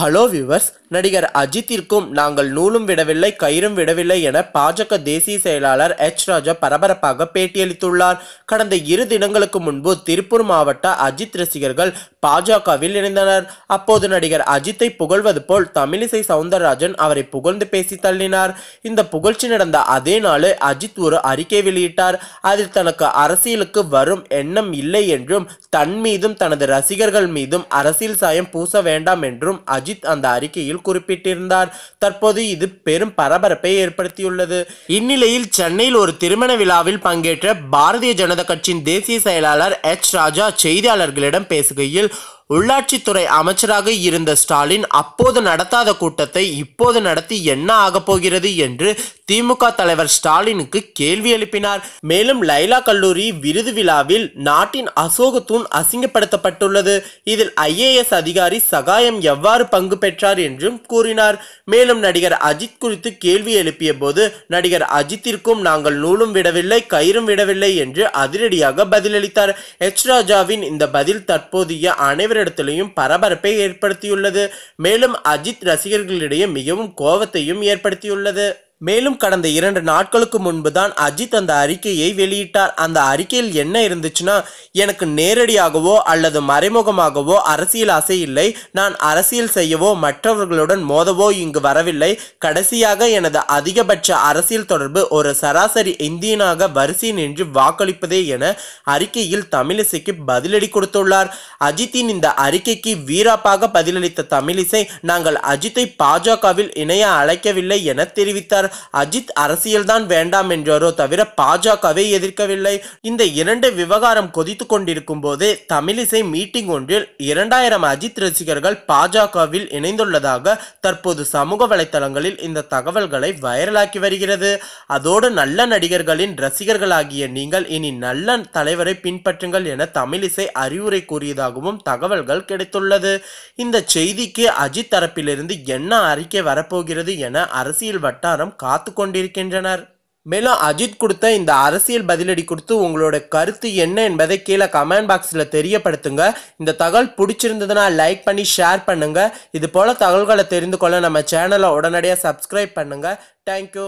Hello viewers நடிகர் அஜித்திற்கும் நாங்கள் நூலும் விடவில்லை கயிறும் விடவில்லை என பாஜக தேசிய செயலாளர் எச் ராஜா பரபரப்பாக பேட்டியளித்துள்ளார். கடந்த இரு தினங்களுக்கு முன்பு திருப்பூர் மாவட்ட அஜித் ரசிகர்கள் பாஜகவில் இணைந்தனர். அப்போது நடிகர் அஜித்தை புகழ்வது போல் தமிழிசை சவுந்தரராஜன் அவரை புகழ்ந்து பேசி தள்ளினார். இந்த புகழ்ச்சி நடந்த அதே நாள் அஜித் ஒரு அறிக்கை வெளியிட்டார். அதில் தனக்கு அரசியலுக்கு வரும் எண்ணம் இல்லை என்றும் தன் மீதும் தனது ரசிகர்கள் மீதும் அரசியல் சாயம் பூச வேண்டாம் என்றும் அஜித் அந்த அறிக்கையில் குறிப்பிட்டிருந்தார். தற்போது இது பெரும் பரபரப்பை ஏற்படுத்தியுள்ளது. இந்நிலையில் சென்னையில் ஒரு திருமண விழாவில் பங்கேற்ற பாரதிய ஜனதா கட்சியின் தேசிய செயலாளர் எச். ராஜா செய்தியாளர்களிடம் பேசுகையில் உள்ளாட்சித்துறை அமைச்சராக இருந்த ஸ்டாலின் அப்போது நடத்தாத கூட்டத்தை இப்போது நடத்தி என்ன ஆகப் போகிறது என்று திமுக தலைவர் ஸ்டாலினுக்கு கேள்வி எழுப்பினார். மேலும் லைலா கல்லூரி விருது விழாவில் நாட்டின் அசோக தூண் அசிங்கப்படுத்தப்பட்டுள்ளது. இதில் ஐஏஎஸ் அதிகாரி சகாயம் எவ்வாறு பங்கு பெற்றார் என்றும் கூறினார். மேலும் நடிகர் அஜித் குறித்து கேள்வி எழுப்பிய போது நடிகர் அஜித்திற்கும் நாங்கள் நூலும் விடவில்லை கயிறும் விடவில்லை என்று அதிரடியாக பதிலளித்தார். எச். ராஜாவின் இந்த பதில் தற்போதைய இடத்திலையும் பரபரப்பை ஏற்படுத்தியுள்ளது. மேலும் அஜித் ரசிகர்களிடையே மிகவும் கோபத்தையும் ஏற்படுத்தியுள்ளது. மேலும் கடந்த இரண்டு நாட்களுக்கு முன்பு தான் அஜித் அந்த அறிக்கையை வெளியிட்டார். அந்த அறிக்கையில் என்ன இருந்துச்சுன்னா எனக்கு நேரடியாகவோ அல்லது மறைமுகமாகவோ அரசியல் ஆசை இல்லை. நான் அரசியல் செய்யவோ மற்றவர்களுடன் மோதவோ இங்கு வரவில்லை. கடைசியாக எனது அதிகபட்ச அரசியல் தொடர்பு ஒரு சராசரி இந்தியனாக வரிசை நின்று வாக்களிப்பதே என அறிக்கையில் தமிழிசைக்கு பதிலடி கொடுத்துள்ளார். அஜித்தின் இந்த அறிக்கைக்கு வீராப்பாக பதிலளித்த தமிழிசை நாங்கள் அஜித்தை பாஜகவில் இணைய அழைக்கவில்லை என தெரிவித்தார். அஜித் அரசியல்தான் வேண்டாம் என்றாரோ தவிர பாஜகவை எதிர்க்கவில்லை. இந்த இரண்டு விவகாரம் கொதித்து கொண்டிருக்கும் போதே தமிழிசை மீட்டிங் ஒன்றில் இரண்டாயிரம் அஜித் ரசிகர்கள் பாஜகவில் இணைந்துள்ளதாக தற்போது சமூக வலைதளங்களில் இந்த தகவல்களை வைரலாக்கி வருகிறது. அதோடு நல்ல நடிகர்களின் ரசிகர்களாகிய நீங்கள் இனி நல்ல தலைவரை பின்பற்றுங்கள் என தமிழிசை அறிவுரை கூறியதாகவும் தகவல்கள் கிடைத்துள்ளது. இந்த செய்திக்கு அஜித் தரப்பிலிருந்து என்ன அறிக்கை வரப்போகிறது என அரசியல் வட்டாரம் காத்து கொண்டிருக்கின்றனர் மேலும் அஜித் கொடுத்த இந்த அரசியல் பதிலடி கொடுத்து உங்களோட கருத்து என்ன என்பதை கீழே கமெண்ட் பாக்ஸில் தெரியப்படுத்துங்க. இந்த தகவல் பிடிச்சிருந்ததுன்னா லைக் பண்ணி ஷேர் பண்ணுங்கள் இது போல் தகவல்களை தெரிந்து கொள்ள நம்ம சேனலை உடனடியாக சப்ஸ்கிரைப் பண்ணுங்கள் தேங்க்யூ